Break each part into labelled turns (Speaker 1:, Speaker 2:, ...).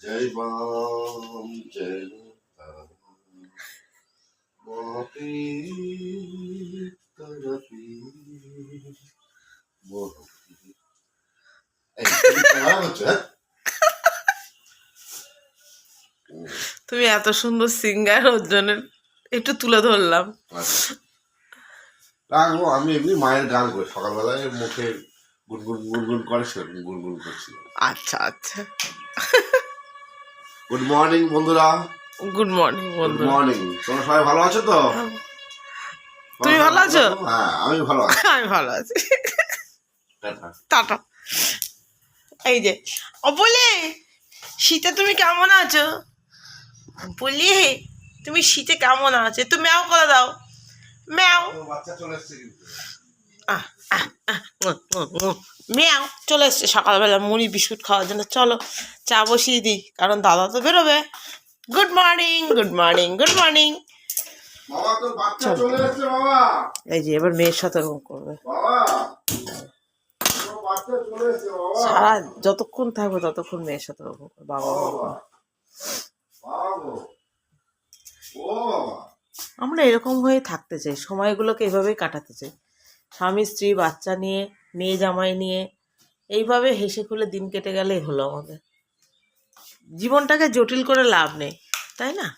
Speaker 1: জয় বাম জয় তুমি হ্যাঁ?
Speaker 2: তুমি এত সুন্দর সিঙ্গার ওর জন্য একটু তুলে ধরলাম
Speaker 1: আচ্ছা। আমি এমনি মায়ের গান করি সকালবেলায় মুখে গুনগুন গুনগুন করে সেরকম গুনগুন করছি
Speaker 2: আচ্ছা আচ্ছা।
Speaker 1: গুড মর্নিং বন্ধুরা।
Speaker 2: গুড মর্নিং
Speaker 1: গুড মর্নিং তোমরা সবাই ভালো আছো তো?
Speaker 2: তুমি ভালো আছো?
Speaker 1: হ্যাঁ আমি ভালো আছি।
Speaker 2: আমি ভালো আছি।
Speaker 1: টাটা।
Speaker 2: এই যে ও বলে শীতে তুমি কেমন আছো? বলি তুমি শীতে কেমন আছো? একটু ম্যাও করে দাও। ম্যাও।
Speaker 1: বাচ্চা চলে এসছে কিন্তু।
Speaker 2: আহ, উম। চলে এসছে সকালবেলা মুড়ি বিস্কুট খাওয়ার জন্য। চলো চা বসিয়ে দিই কারণ দাদা তো বেরোবে।
Speaker 1: Good morning good morning good morning
Speaker 2: এই যে এবার মেয়ের সাথে করবে। সারা যতক্ষণ থাকবে ততক্ষণ মেয়ের সাথে ওরকম করবে বাবা। আমরা এরকম হয়ে থাকতে চাই সময়গুলোকে এভাবেই কাটাতে চাই। স্বামী, স্ত্রী, বাচ্চা নিয়ে, মেয়ে জামাই নিয়ে, এইভাবে হেসে খুলে দিন কেটে গেলেই হলো আমাদের। জীবনটাকে জটিল করে লাভ নেই, তাই না?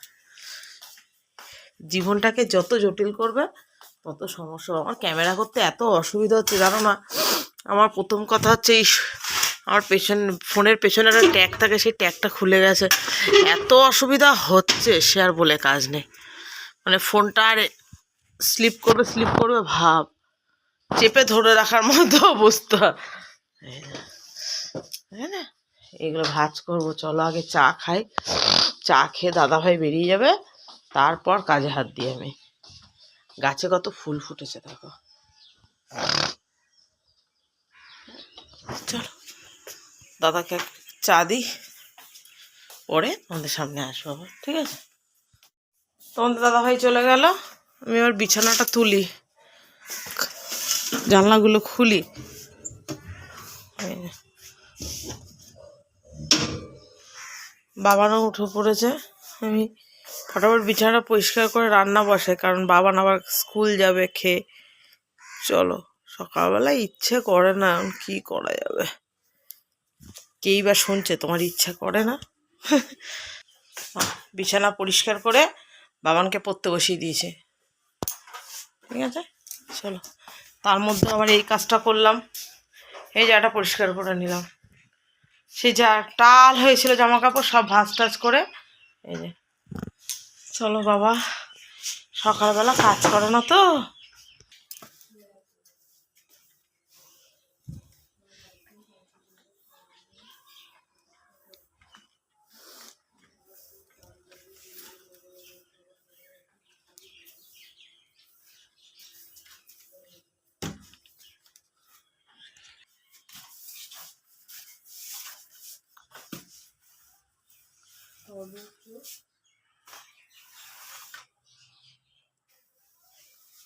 Speaker 2: জীবনটাকে যত জটিল করবে, তত সমস্যা। আমার ক্যামেরা করতে এত অসুবিধা হচ্ছে, জানো না? আমার প্রথম কথা হচ্ছে এই আমার পেছন, ফোনের পেছনে একটা ট্যাগ থাকে, সেই ট্যাগটা খুলে গেছে। এত অসুবিধা হচ্ছে, সে আর বলে কাজ নেই। মানে ফোনটা আর স্লিপ করবে স্লিপ করবে, ভাব। চেপে ধরে রাখার মতো অবস্থা। এগুলো ভাজ করব, চলো আগে চা খাই। চা খেয়ে দাদাভাই বেরিয়ে যাবে। তারপর কাজে হাত দিই আমি। গাছে কত ফুল ফুটেছে, দেখো। চলো, দাদাকে চা দিই। পরে আমাদের সামনে আসব আবার, ঠিক আছে? তোমাদের দাদাভাই চলে গেল। আমি এবার বিছানাটা তুলি। জানলাগুলো খুলি। বাবানও উঠে পড়েছে। আমি ফটাফট বিছানা পরিষ্কার করে রান্না বসাই, কারণ বাবান আবার স্কুল যাবে খেয়ে। চলো, সকালবেলা ইচ্ছে করে না কি করা যাবে? কেই বা শুনছে, তোমার ইচ্ছা করে না? বিছানা পরিষ্কার করে বাবানকে পড়তে বসিয়ে দিয়েছে। ঠিক আছে? চলো। তার মধ্যে আবার এই কাজটা করলাম। এই জায়গাটা পরিষ্কার করে নিলাম। সেই যা টাল হয়েছিল জামা কাপড় সব ভাঁজ টাজ করে, এই যে। চলো বাবা, সকালবেলা কাজ করে না তো?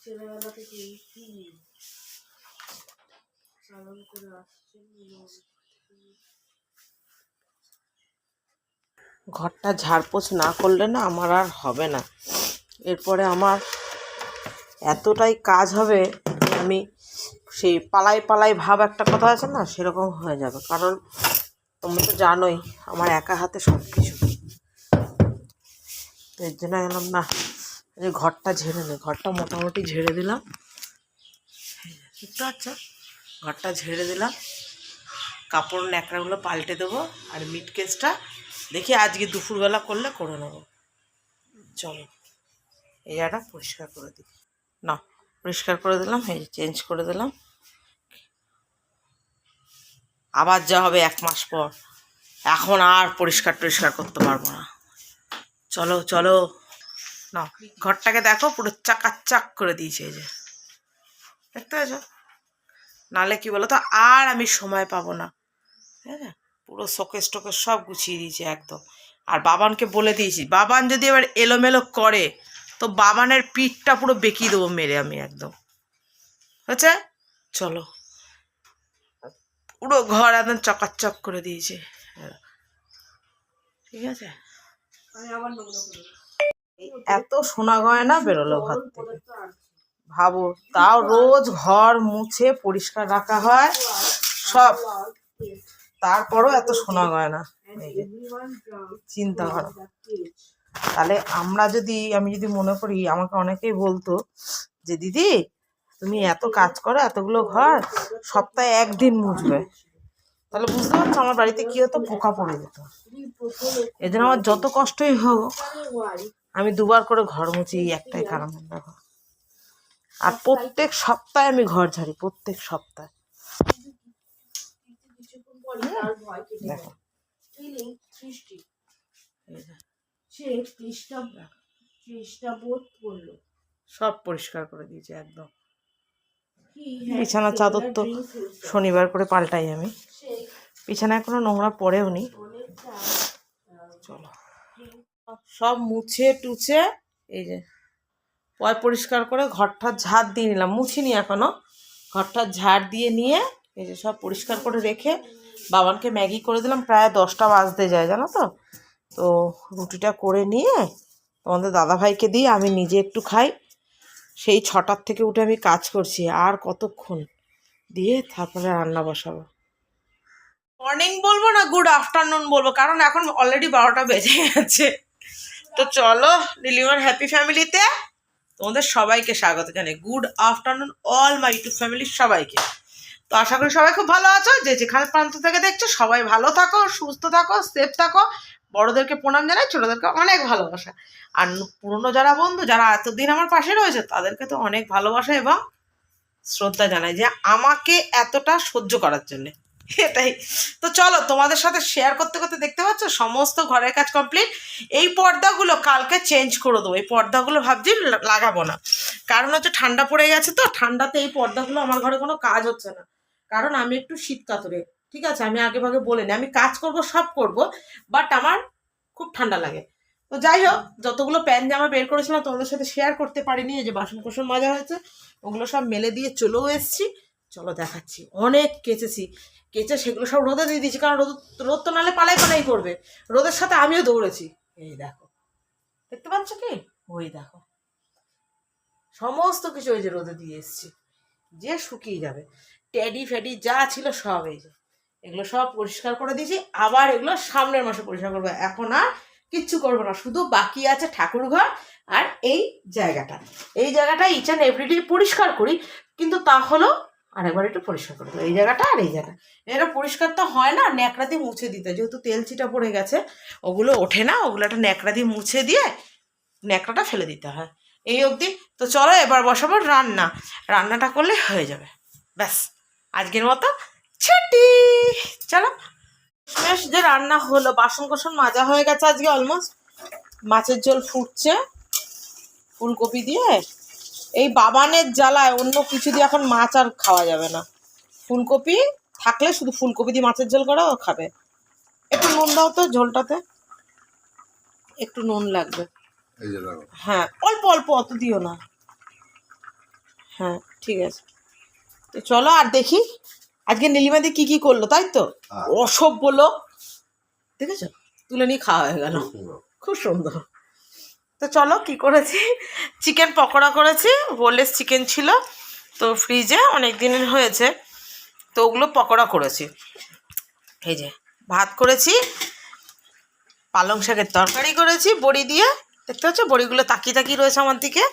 Speaker 2: ছেলেবেলা থেকে করে আসছেন ঘরটা ঝাড়পোছ না করলে না আমার আর হবে না। এরপরে আমার এতটাই কাজ হবে, আমি সেই পালাই পালাই ভাব একটা কথা আছে না, সেরকম হয়ে যাবে। কারণ তোমরা তো জানোই, আমার একা হাতে সব এর জন্য গেলাম না, এই ঘরটা ঝেড়ে নে, ঘরটা মোটামুটি ঝেড়ে দিলাম। বুঝতে পারছ ঘরটা ঝেড়ে দিলাম। কাপড় ন্যাকড়াগুলো পাল্টে দেবো আর মিট কেসটা দেখি আজকে দুপুরবেলা করলে করে নেব। চলো, এই জায়গাটা পরিষ্কার করে দিই। না পরিষ্কার করে দিলাম, এই চেঞ্জ করে দিলাম। আবার যা হবে এক মাস পর। এখন আর পরিষ্কার টরিষ্কার করতে পারব না। চলো চলো। না, ঘরটাকে দেখো, পুরো চাকাচাক করে দিয়েছে যে। দেখতে পেয়েছ? নালে কি বলো তো আর আমি সময় পাবো না। ঠিক আছে? পুরো শোকেস টোকেস সব গুছিয়ে দিয়েছে একদম। আর বাবানকে বলে দিয়েছি, বাবান যদি এবার এলোমেলো করে, তো বাবানের পিঠটা পুরো বেঁকিয়ে দেবো মেরে আমি একদম। হয়েছে? চলো। পুরো ঘর একদম চকাচক করে দিয়েছে। ঠিক আছে? এত সোনা গয়না বেরোলো ঘর থেকে। ভাবো তাও রোজ ঘর মুছে পরিষ্কার রাখা হয় সব। তারপরও এত সোনা গয়না। চিন্তা করো। তাহলে আমরা যদি আমি যদি মনে করি আমাকে অনেকেই বলতো যে দিদি তুমি এত কাজ করো এতগুলো ঘর সপ্তাহে একদিন মুছবে। তাহলে বুঝতে পারছ আমার বাড়িতে কি হতো? পোকা পড়ে যেত। জন্য আমার যত কষ্টই হোক, আমি দুবার করে ঘর মুছি, এই একটাই কারণ দেখো। আর প্রত্যেক সপ্তাহে আমি ঘর ঝাড়ি, প্রত্যেক সপ্তাহে। সব পরিষ্কার করে দিয়েছে একদম।
Speaker 3: কি
Speaker 2: বিছানার চাদর তো শনিবার করে পাল্টাই আমি। বিছানায় কোনো নোংরা পড়েও নি। চলো সব মুছে টুছে, এই যে পয় পরিষ্কার করে ঘরটা ঝাড় দিয়ে নিলাম। মুছিনি এখনও। ঘরটা ঝাড় দিয়ে নিয়ে এই যে সব পরিষ্কার করে রেখে বাবানকে ম্যাগি করে দিলাম। প্রায় দশটা বাজতে যায়, জানো তো? তো রুটিটা করে নিয়ে তোমাদের দাদাভাইকে দিয়ে আমি নিজে একটু খাই। সেই ছটার থেকে উঠে আমি কাজ করছি, আর কতক্ষণ? দিয়ে তারপরে রান্না বসাবো। মর্নিং বলব না গুড আফটারনুন বলব? কারণ এখন অলরেডি বারোটা বেজে গেছে। তো চলো, লিলিমার হ্যাপি ফ্যামিলিতে তোমাদের সবাইকে স্বাগত জানাই। Good afternoon all my YouTube ফ্যামিলির সবাইকে। তো আশা করি সবাই খুব ভালো আছো। যে যেখানে প্রান্ত থেকে দেখছ, সবাই ভালো থাকো, সুস্থ থাকো সেফ থাকো। বড়োদেরকে প্রণাম জানাই, ছোটোদেরকে অনেক ভালোবাসা। আর পুরনো যারা বন্ধু, যারা এতদিন আমার পাশে রয়েছে, তাদেরকে তো অনেক ভালোবাসা এবং শ্রদ্ধা জানাই যে আমাকে এতটা সহ্য করার জন্য। এটাই। তো চলো, তোমাদের সাথে শেয়ার করতে করতে দেখতে পাচ্ছ, সমস্ত ঘরের কাজ কমপ্লিট এই পর্দাগুলো কালকে চেঞ্জ করে দেবো। এই পর্দাগুলো ভাবছি লাগাবো না। কারণ হচ্ছে ঠান্ডা পড়ে গেছে তো, ঠান্ডাতে এই পর্দাগুলো আমার ঘরে কোনো কাজ হচ্ছে না। কারণ আমি একটু শীত কাতরে, ঠিক আছে? আমি আগে ভাগে বলে আমি কাজ করব, সব করব বাট আমার খুব ঠান্ডা লাগে। তো যাই হোক, যতগুলো প্যান জামা বের করেছিলাম, তোমাদের সাথে শেয়ার করতে পারিনি। যে বাসন কোসন মজা হয়েছে, ওগুলো সব মেলে দিয়ে চলেও এসেছি। চলো দেখাচ্ছি। অনেক কেচেছি। কেচে সেগুলো সব রোদে দিয়ে দিয়েছি, কারণ রোদ রোদ তো নালে পালাই পালাই করবে। রোদের সাথে আমিও দৌড়েছি। এই দেখো। দেখতে পাচ্ছ কি? ওই দেখো। সমস্ত কিছু ওই যে রোদে দিয়ে এসেছি। যে শুকিয়ে যাবে। ট্যাডি ফ্যাডি যা ছিল সব এই যে। এগুলো সব পরিষ্কার করে দিয়েছি। আবার এগুলো সামনের মাসে পরিষ্কার করব। এখন আর কিচ্ছু করব না। শুধু বাকি আছে ঠাকুর ঘর আর এই জায়গাটা। এই জায়গাটা ইচ অ্যান্ড এভরিডে পরিষ্কার করি। কিন্তু তা হলো আরেকবার একটু পরিষ্কার করে দেবো এই জায়গাটা আর এই জায়গা। এটা পরিষ্কার তো হয় না, ন্যাকড়া দিয়ে মুছে দিতে। যেহেতু তেল চিটা পড়ে গেছে, ওগুলো ওঠে না, ওগুলো একটা ন্যাকড়া দিয়ে মুছে দিয়ে ন্যাকড়াটা ফেলে দিতে হয়। এই অবধি। তো চলো এবার বসাবো রান্না। রান্নাটা করলে হয়ে যাবে। ব্যাস। আজকের মতো ছুটি। চলো। বেশ যে রান্না হলো বাসন কোসন মাজা হয়ে গেছে আজকে অলমোস্ট। মাছের ঝোল ফুটছে। ফুলকপি দিয়ে এই বাবানের জ্বালায় অন্য কিছু দিয়ে এখন মাছ আর খাওয়া যাবে না। ফুলকপি থাকলে শুধু ফুলকপি দিয়ে মাছের ঝোল করে ও খাবে। একটু নুন দাও তো ঝোলটাতে। একটু নুন লাগবে। হ্যাঁ অল্প অল্প অত দিও না। হ্যাঁ ঠিক আছে। তো চলো আর দেখি আজকে নীলিমাদি কি কি করল তাই তো?
Speaker 1: হ্যাঁ।
Speaker 2: অসব বলো দেখেছ? তুলে নিয়ে খাওয়া হয়ে গেল। খুব সুন্দর। তো চলো কি করেছি? চিকেন পকোড়া করেছি বোনলেস চিকেন ছিল, তো ফ্রিজে অনেক দিনের হয়েছে, তো ওগুলো পকোড়া করেছি। এই যে, ভাত করেছি, পালং শাকের তরকারি করেছি, বড়ি দিয়ে, দেখতে পাচ্ছ? বড়িগুলো তাকিয়ে তাকিয়ে রয়েছে আমার দিকে।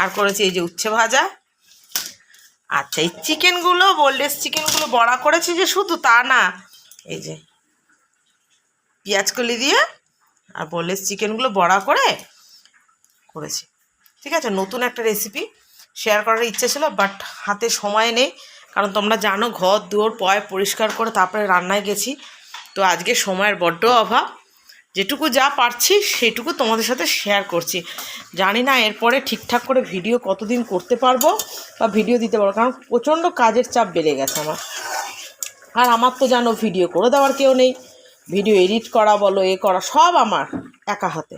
Speaker 2: আর করেছি এই যে উচ্ছে ভাজা। আচ্ছা এই চিকেনগুলো বোল্ডেস চিকেনগুলো বড়া করেছি যে শুধু তা না, এই যে, পেঁয়াজ কলি দিয়ে, আর বোল্ডেস চিকেনগুলো বড়া করে করেছি। ঠিক আছে? নতুন একটা রেসিপি শেয়ার করার ইচ্ছে ছিল বাট হাতে সময় নেই। কারণ তোমরা জানো, ঘর, দুয়ার, পয় পরিষ্কার করে তারপরে রান্নায় গেছি। তো আজকে সময়ের বড্ড অভাব। যেটুকু যা পারছি, সেটুকু তোমাদের সাথে শেয়ার করছি। জানি না এরপরে ঠিকঠাক করে ভিডিও কতদিন করতে পারব বা ভিডিও দিতে পারব, কারণ প্রচণ্ড কাজের চাপ বেড়ে গেছে আমার। আর আমার তো জানো ভিডিও করে দেওয়ার কেউ নেই। ভিডিও এডিট করা বলো এ করা সব আমার একা হাতে।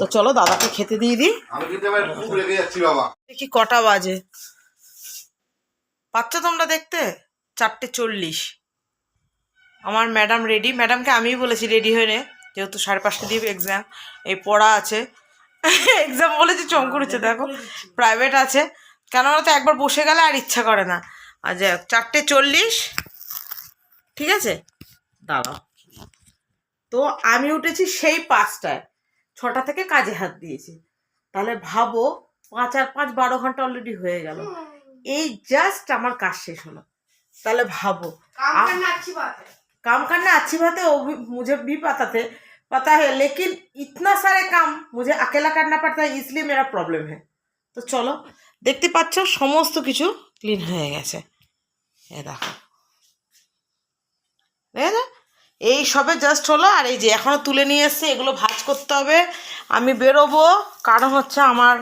Speaker 2: তো চলো দাদাকে খেতে দিয়ে দিই।
Speaker 1: আমি
Speaker 2: দেখি কটা বাজে। পাচ্ছ তোমরা দেখতে? চারটে চল্লিশ। আমার ম্যাডাম রেডি ম্যাডামকে আমিই বলেছি রেডি হয়ে নে। যেহেতু সাড়ে পাঁচটা দিয়ে এক্সাম এই পড়া আছে। এক্সাম বলেছি চমকুড়েছে দেখো। প্রাইভেট আছে। কেননা তো একবার বসে গেলে আর ইচ্ছা করে না। আর যাই হোক, চারটে চল্লিশ। ঠিক আছে? দাঁড়াও। তো আমি উঠেছি সেই পাঁচটায় ছটা থেকে কাজে হাত দিয়েছি তাহলে ভাবো পাঁচ আর পাঁচ বারো ঘন্টা অলরেডি হয়ে গেল এই জাস্ট আমার কাজ শেষ হলো তাহলে ভাবো काम करना अच्छी बात है वो भी मुझे भी पता थे पता है लेकिन इतना सारे काम मुझे अकेला करना पड़ता है इसलिए मेरा प्रॉब्लम है তো চলো দেখতে পাচ্ছ সমস্ত কিছু ক্লিন হয়ে গেছে এ দেখো দেখেছো এই সবে জাস্ট হলো, আর এই যে এখনও তুলে নিয়ে এসছে, এগুলো ভাজ করতে হবে। আমি বেরোবো, কারণ হচ্ছে আমার,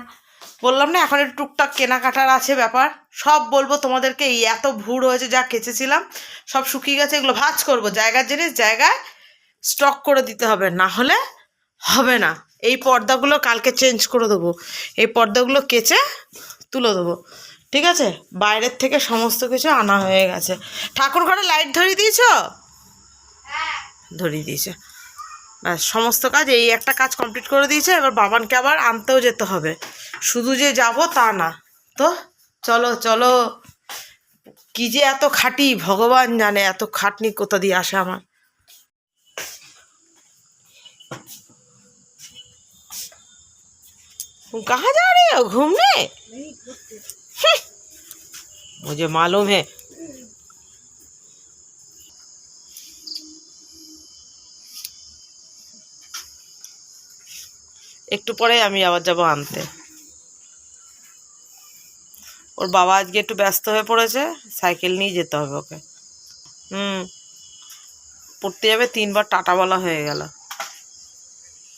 Speaker 2: বললাম না, এখন একটু টুকটাক কেনাকাটার আছে ব্যাপার। সব বলব তোমাদেরকে, এই এত ভুড় হয়েছে, যা কেচেছিলাম, সব শুকিয়ে গেছে, এগুলো ভাজ করব। জায়গার জিনিস জায়গায় স্টক করে দিতে হবে, না হলে হবে না। এই পর্দাগুলো কালকে চেঞ্জ করে দেবো। এই পর্দাগুলো কেচে তুলে দেবো। ঠিক আছে? বাইরের থেকে সমস্ত কিছু আনা হয়ে গেছে। ঠাকুর ঘরে লাইট ধরিয়ে দিয়েছ? ধরিয়ে দিয়েছে ব্যাস সমস্ত কাজ এই একটা কাজ কমপ্লিট করে দিয়েছে এবার বাবানকে আবার আনতেও যেতে হবে শুধু যে যাব তা না তো চলো চলো কি যে এত খাটি ভগবান জানে এত খাটনি কোথা দিয়ে আসে আমার तुम कहाँ जा रहे हो घूमने हम्म, मुझे मालूम है একটু পরে আমি আবার যাব আনতে। ওর বাবা আজকে একটু ব্যস্ত হয়ে পড়েছে, সাইকেল নিয়ে যেতে হবে ওকে। হুম, পড়তে যাবে তিনবার টাটা বলা হয়ে গেল।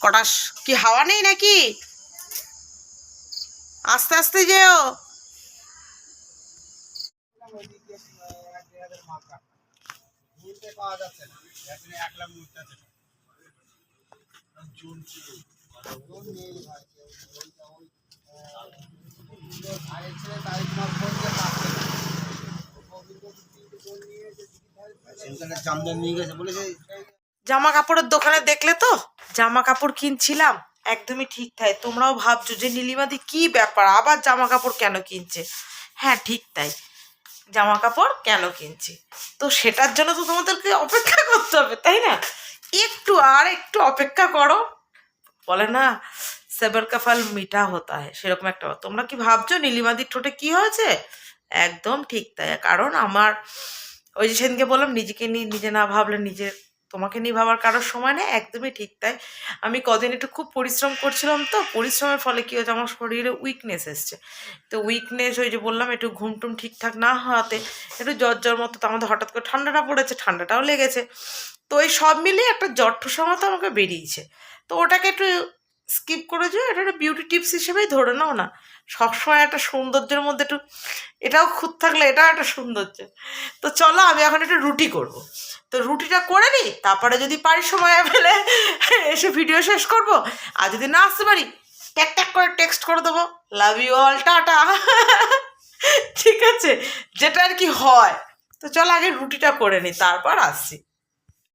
Speaker 2: কটা স- কি হাওয়া নেই নাকি? আস্তে আস্তে যেও।
Speaker 4: জামদার নিয়ে গেছে বলেছে
Speaker 2: জামা কাপড়ের দোকানে দেখলে তো? জামা কাপড় কিনছিলাম, একদমই ঠিক তাই। তোমরাও ভাবছ যে, নীলিমাদি কি ব্যাপার? আবার জামা কাপড় কেন কিনছে? হ্যাঁ ঠিক তাই। জামা কাপড় কেন কিনছি? তো সেটার জন্য তো তোমাদেরকে অপেক্ষা করতে হবে, তাই না? একটু আর একটু অপেক্ষা করো। বলে না, সেবার কাফাল মিঠা হতা হয় সেরকম একটা তোমরা কি ভাবছ নীলিমাদির ঠোঁটে কি হয়েছে? একদম ঠিক তাই। কারণ আমার, ওই যে সেদিনকে বললাম, নিজেকে নিয়ে নিজে না ভাবলে নিজের তোমাকে নিয়ে ভাবার কারোর সময় নেই, একদমই ঠিক তাই। আমি কদিন একটু খুব পরিশ্রম করছিলাম তো, পরিশ্রমের ফলে কী হয়েছে? আমার শরীরে উইকনেস এসছে। তো উইকনেস ওই যে বললাম, একটু ঘুমটুম ঠিকঠাক না হওয়াতে, একটু জ্বর জ্বর মতো, তো আমাদের হঠাৎ করে ঠান্ডাটা পড়েছে, ঠান্ডাটাও লেগেছে। তো এই সব মিলিয়ে একটা জ্বর ঠোসা আমাকে বেরিয়েছে। তো ওটাকে একটু স্কিপ করে যে এটা একটা বিউটি টিপস হিসেবেই ধরে নাও না। সবসময় একটা সৌন্দর্যের মধ্যে একটু, এটাও খুঁত থাকলে এটাও একটা সৌন্দর্য। তো চলো আমি এখন একটু রুটি করব। তো রুটিটা করে নিই, তারপরে যদি পারি সময় পেলে এসে ভিডিও শেষ করব। আর যদি না আসতে পারি, ট্যাক ট্যাক করে টেক্সট করে দেবো। Love you all tata. ঠিক আছে? যেটা আর কি হয়। তো চলো আগে রুটিটা করে নিই, তারপর আসছি।